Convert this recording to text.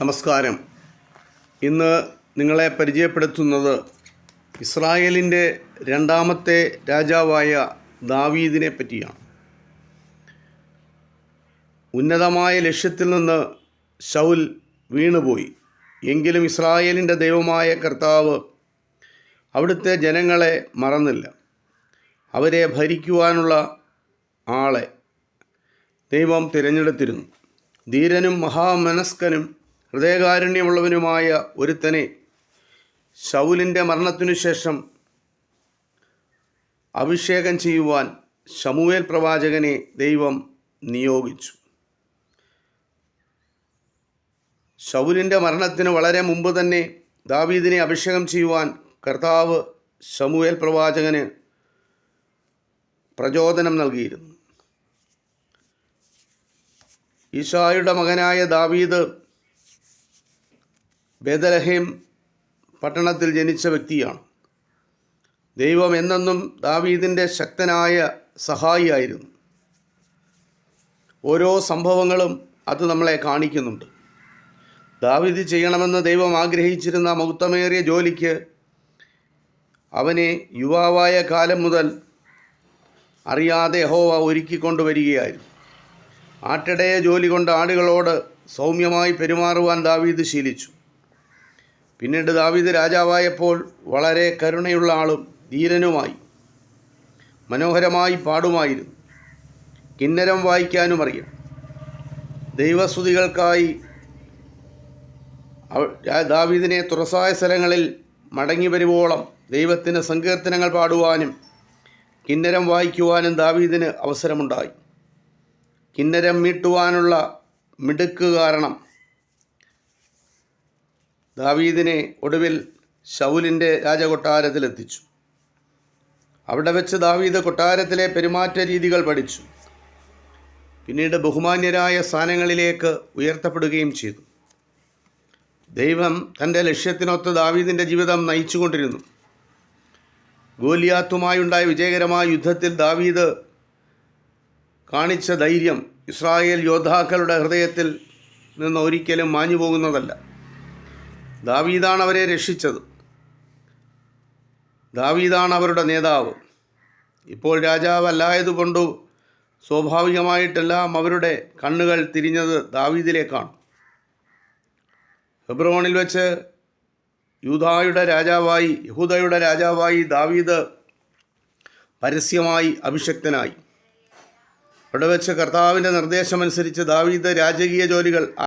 നമസ്കാരം. ഇന്ന് നിങ്ങളെ പരിചയപ്പെടുത്തുന്നത് ഇസ്രായേലിന്റെ രണ്ടാമത്തെ രാജാവായ ദാവീദിനെ പറ്റിയാണ്. ഉന്നതമായ ലക്ഷ്യത്തിൽ നിന്ന് ശൗൽ വീണുപോയി. എങ്കിലും ഇസ്രായേലിന്റെ ദൈവമായ കർത്താവ് അവിടുത്തെ ജനങ്ങളെ മറന്നില്ല. അവരെ ഭരിക്കുവാനുള്ള ആളെ ദൈവം തിരഞ്ഞെടുത്തിരുന്നു. ധീരനും മഹാമനസ്കനും ഹൃദയകാരുണ്യമുള്ളവനുമായ ഒരുത്തനെ ശൗലിന്റെ മരണത്തിനു ശേഷം അഭിഷേകം ചെയ്യുവാൻ ശമുവേൽ പ്രവാചകനെ ദൈവം നിയോഗിച്ചു. ശൗലിന്റെ മരണത്തിന് വളരെ മുമ്പ് തന്നെ ദാവീദിനെ അഭിഷേകം ചെയ്യുവാൻ കർത്താവ് ശമുവേൽ പ്രവാചകന് പ്രചോദനം നൽകിയിരുന്നു. ഈശായുടെ മകനായ ദാവീദ് ബേദലഹേം പട്ടണത്തിൽ ജനിച്ച വ്യക്തിയാണ്. ദൈവം എന്നെന്നും ദാവീദിന്റെ ശക്തനായ സഹായിയായിരുന്നു ഓരോ സംഭവങ്ങളും അത് നമ്മളെ കാണിക്കുന്നുണ്ട്. ദാവീദ് ചെയ്യണമെന്ന് ദൈവം ആഗ്രഹിച്ചിരുന്ന മഹത്വമേറിയ ജോലിക്ക് അവനെ യുവാവായ കാലം മുതൽ അറിയാതെ ഹോവ ഒരുക്കിക്കൊണ്ടുവരികയായിരുന്നു ആട്ടിടയ ജോലി കൊണ്ട് ആടുകളോട് സൗമ്യമായി പെരുമാറുവാൻ ദാവീദ് ശീലിച്ചു. പിന്നീട് ദാവീദ് രാജാവായപ്പോൾ വളരെ കരുണയുള്ള ആളും ധീരനുമായി മനോഹരമായി പാടുമായിരുന്നു. കിന്നരം വായിക്കാനും അറിയാം. ദൈവസ്തുതികൾക്കായി ദാവീദിനെ തുറസായ സ്ഥലങ്ങളിൽ മടങ്ങി വരുവോളം ദൈവത്തിന് സങ്കീർത്തനങ്ങൾ പാടുവാനും കിന്നരം വായിക്കുവാനും ദാവീദിന് അവസരമുണ്ടായി. കിന്നരം മീട്ടുവാനുള്ള മിടുക്ക് കാരണം ദാവീദിനെ ഒടുവിൽ ഷൗലിന്റെ രാജകൊട്ടാരത്തിലെത്തിച്ചു. അവിടെ വെച്ച് ദാവീദ് കൊട്ടാരത്തിലെ പെരുമാറ്റ രീതികൾ പഠിച്ചു. പിന്നീട് ബഹുമാന്യരായ സ്ഥാനങ്ങളിലേക്ക് ഉയർത്തപ്പെടുകയും ചെയ്തു. ദൈവം തന്റെ ലക്ഷ്യത്തിനൊത്ത് ദാവീദിന്റെ ജീവിതം നയിച്ചുകൊണ്ടിരുന്നു. ഗോലിയാത്തുമായുണ്ടായ വിജയകരമായ യുദ്ധത്തിൽ ദാവീദ് കാണിച്ച ധൈര്യം ഇസ്രായേൽ യോദ്ധാക്കളുടെ ഹൃദയത്തിൽ നിന്ന് ഒരിക്കലും മാഞ്ഞു പോകുന്നതല്ല ദാവീദാണ് അവരെ രക്ഷിച്ചത്. ദാവീദാണ് അവരുടെ നേതാവ്. ഇപ്പോൾ രാജാവല്ലായതുകൊണ്ട് സ്വാഭാവികമായിട്ടെല്ലാം അവരുടെ കണ്ണുകൾ തിരിഞ്ഞത് ദാവീദിലേക്കാണ്. ഹെബ്രോണിൽ വെച്ച് യൂതായുടെ രാജാവായി യഹൂദയുടെ രാജാവായി ദാവീദ് പരസ്യമായി അഭിഷക്തനായി. അവിടെ വെച്ച് കർത്താവിന്റെ നിർദ്ദേശമനുസരിച്ച് ദാവീദ് രാജകീയ ജോലികൾ